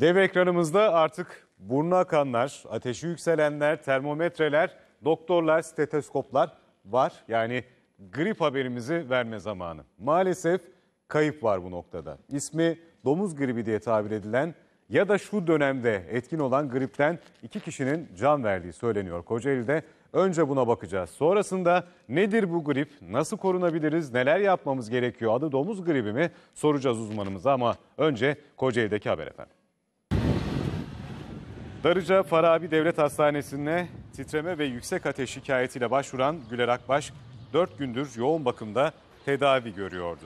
Dev ekranımızda artık burnu akanlar, ateşi yükselenler, termometreler, doktorlar, steteskoplar var. Yani grip haberimizi verme zamanı. Maalesef kayıp var bu noktada. İsmi domuz gribi diye tabir edilen ya da şu dönemde etkin olan gripten iki kişinin can verdiği söyleniyor Kocaeli'de. Önce buna bakacağız. Sonrasında nedir bu grip, nasıl korunabiliriz, neler yapmamız gerekiyor, adı domuz gribi mi soracağız uzmanımıza ama önce Kocaeli'deki haber efendim. Darıca Farabi Devlet Hastanesi'ne titreme ve yüksek ateş şikayetiyle başvuran Güler Akbaş 4 gündür yoğun bakımda tedavi görüyordu.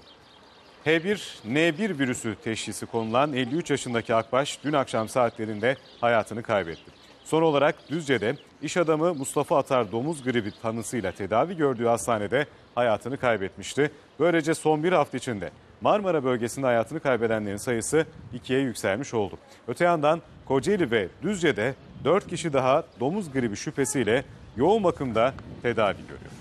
H1N1 virüsü teşhisi konulan 53 yaşındaki Akbaş dün akşam saatlerinde hayatını kaybetti. Son olarak Düzce'de iş adamı Mustafa Atar domuz gribi tanısıyla tedavi gördüğü hastanede hayatını kaybetmişti. Böylece son bir hafta içinde Marmara bölgesinde hayatını kaybedenlerin sayısı ikiye yükselmiş oldu. Öte yandan Kocaeli ve Düzce'de 4 kişi daha domuz gribi şüphesiyle yoğun bakımda tedavi görüyor.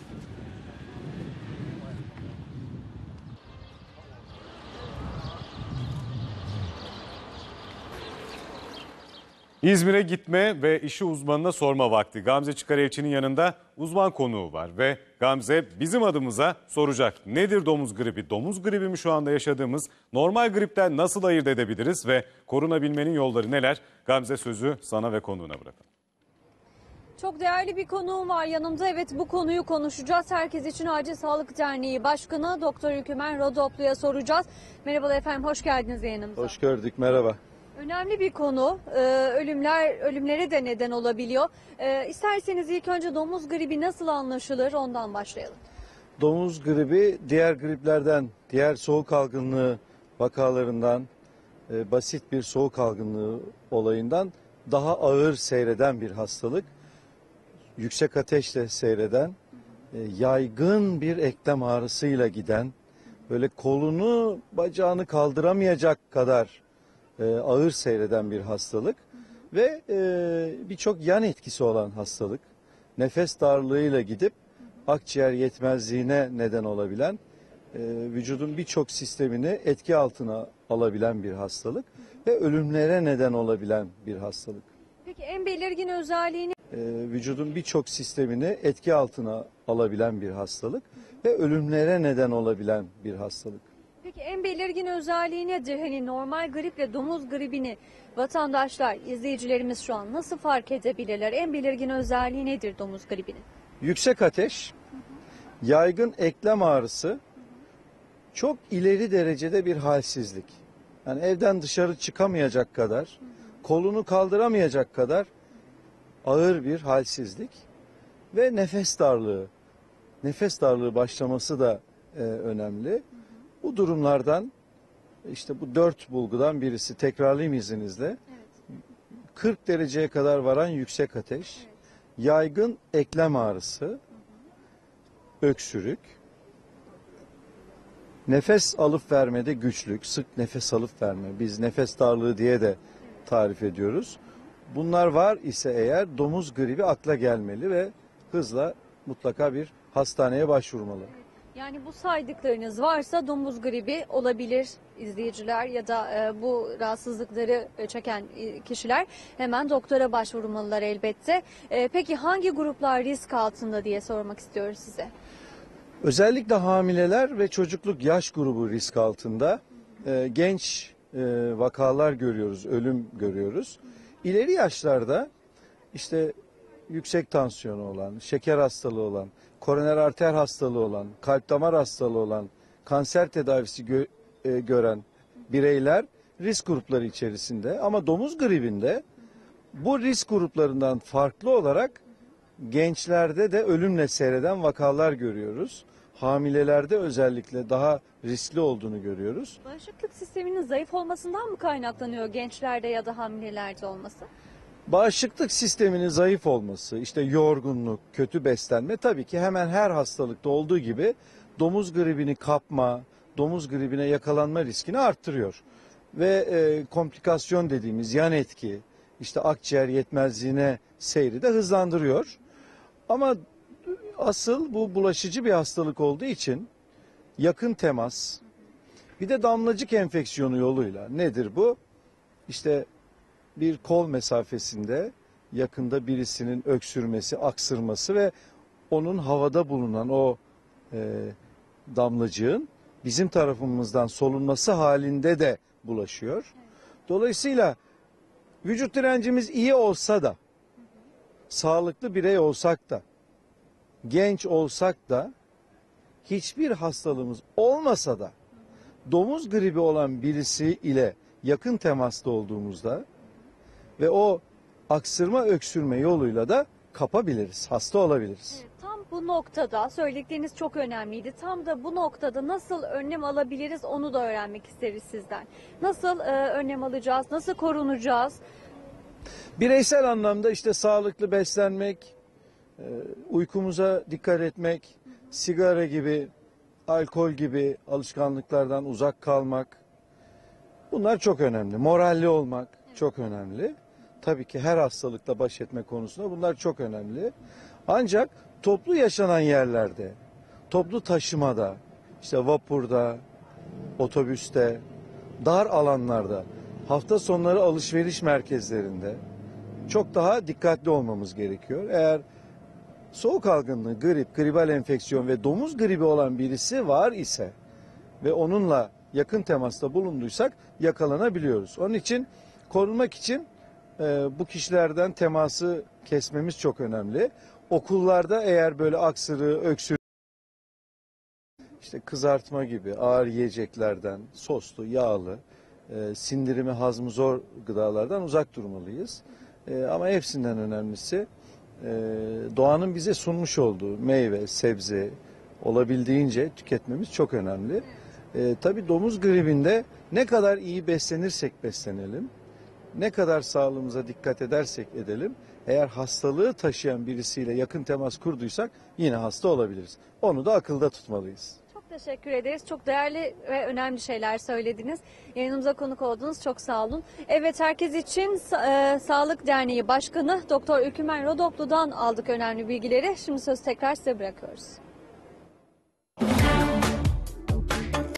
İzmir'e gitme ve işi uzmanına sorma vakti. Gamze Çıkarelçi'nin yanında uzman konuğu var ve Gamze bizim adımıza soracak. Nedir domuz gribi? Domuz gribi mi şu anda yaşadığımız? Normal gripten nasıl ayırt edebiliriz ve korunabilmenin yolları neler? Gamze sözü sana ve konuğuna bırakalım. Çok değerli bir konuğum var yanımda. Evet bu konuyu konuşacağız. Herkes için Acil Sağlık Derneği Başkanı Doktor Ülkümen Rodoplu'ya soracağız. Merhabalar efendim, hoş geldiniz yayınımıza. Hoş gördük, merhaba. Önemli bir konu. Ee, ölümler ölümlere de neden olabiliyor. Ee, isterseniz ilk önce domuz gribi nasıl anlaşılır ondan başlayalım. Domuz gribi diğer griplerden, diğer soğuk algınlığı vakalarından, e, basit bir soğuk algınlığı olayından daha ağır seyreden bir hastalık. Yüksek ateşle seyreden, e, yaygın bir eklem ağrısıyla giden, böyle kolunu, bacağını kaldıramayacak kadar e, ağır seyreden bir hastalık ve e, birçok yan etkisi olan hastalık. Nefes darlığıyla gidip akciğer yetmezliğine neden olabilen, e, vücudun birçok sistemini etki altına alabilen bir hastalık ve ölümlere neden olabilen bir hastalık. Peki en belirgin özelliğini E, vücudun birçok sistemini etki altına alabilen bir hastalık ve ölümlere neden olabilen bir hastalık. En belirgin özelliği nedir? Hani normal griple domuz gribini vatandaşlar, izleyicilerimiz şu an nasıl fark edebilirler? En belirgin özelliği nedir domuz gribinin? Yüksek ateş, yaygın eklem ağrısı, çok ileri derecede bir halsizlik. Yani evden dışarı çıkamayacak kadar, kolunu kaldıramayacak kadar ağır bir halsizlik ve nefes darlığı. Nefes darlığı başlaması da e, önemli. Bu durumlardan işte bu dört bulgudan birisi tekrarlayayım izninizle. 40 dereceye kadar varan yüksek ateş, yaygın eklem ağrısı, öksürük, nefes alıp vermede güçlük, sık nefes alıp verme, biz nefes darlığı diye de tarif ediyoruz. Bunlar var ise eğer domuz gribi akla gelmeli ve hızla mutlaka bir hastaneye başvurmalı. Yani bu saydıklarınız varsa domuz gribi olabilir izleyiciler ya da e, bu rahatsızlıkları e, çeken e, kişiler hemen doktora başvurmalılar elbette. Peki hangi gruplar risk altında diye sormak istiyoruz size. Özellikle hamileler ve çocukluk yaş grubu risk altında. Genç vakalar görüyoruz, ölüm görüyoruz. İleri yaşlarda işte yüksek tansiyonu olan, şeker hastalığı olan, koroner arter hastalığı olan, kalp damar hastalığı olan, kanser tedavisi gö- e, gören bireyler risk grupları içerisinde. Ama domuz gribinde bu risk gruplarından farklı olarak gençlerde de ölümle seyreden vakalar görüyoruz. Hamilelerde özellikle daha riskli olduğunu görüyoruz. Bağışıklık sisteminin zayıf olmasından mı kaynaklanıyor gençlerde ya da hamilelerde olması? Bağışıklık sisteminin zayıf olması, işte yorgunluk, kötü beslenme tabii ki hemen her hastalıkta olduğu gibi domuz gribini kapma, domuz gribine yakalanma riskini arttırıyor. Ve e, komplikasyon dediğimiz yan etki, işte akciğer yetmezliğine seyri de hızlandırıyor. Ama asıl bu bulaşıcı bir hastalık olduğu için yakın temas, bir de damlacık enfeksiyonu yoluyla nedir bu? İşte bir kol mesafesinde yakında birisinin öksürmesi, aksırması ve onun havada bulunan o e, damlacığın bizim tarafımızdan solunması halinde de bulaşıyor. Dolayısıyla vücut direncimiz iyi olsa da, sağlıklı birey olsak da, genç olsak da, hiçbir hastalığımız olmasa da, domuz gribi olan birisi ile yakın temasta olduğumuzda ve o aksırma öksürme yoluyla da kapabiliriz, hasta olabiliriz. Evet, Tam bu noktada söyledikleriniz çok önemliydi. Tam da bu noktada nasıl önlem alabiliriz onu da öğrenmek isteriz sizden. Nasıl e, önlem alacağız? Nasıl korunacağız? Bireysel anlamda işte sağlıklı beslenmek, e, uykumuza dikkat etmek, sigara gibi, alkol gibi alışkanlıklardan uzak kalmak. Bunlar çok önemli. Moralli olmak çok önemli. Tabii ki her hastalıkla baş etme konusunda bunlar çok önemli. Ancak toplu yaşanan yerlerde, toplu taşımada, işte vapurda, otobüste, dar alanlarda, hafta sonları alışveriş merkezlerinde çok daha dikkatli olmamız gerekiyor. Eğer soğuk algınlığı, grip, gribal enfeksiyon ve domuz gribi olan birisi var ise ve onunla yakın temasta bulunduysak yakalanabiliyoruz. Onun için korunmak için e, bu kişilerden teması kesmemiz çok önemli. Okullarda eğer böyle aksırı, öksürü, işte kızartma gibi ağır yiyeceklerden, soslu, yağlı, e, sindirimi hazmı zor gıdalardan uzak durmalıyız. E, ama hepsinden önemlisi e, doğanın bize sunmuş olduğu meyve, sebze olabildiğince tüketmemiz çok önemli. E, tabii domuz gribinde ne kadar iyi beslenirsek beslenelim, ne kadar sağlığımıza dikkat edersek edelim, eğer hastalığı taşıyan birisiyle yakın temas kurduysak yine hasta olabiliriz. Onu da akılda tutmalıyız. Çok teşekkür ederiz. Çok değerli ve önemli şeyler söylediniz. Yayınımıza konuk oldunuz. Çok sağ olun. Evet herkes için e, Sağlık Derneği Başkanı Doktor Ülkümen Rodoplu'dan aldık önemli bilgileri. Şimdi söz tekrar size bırakıyoruz.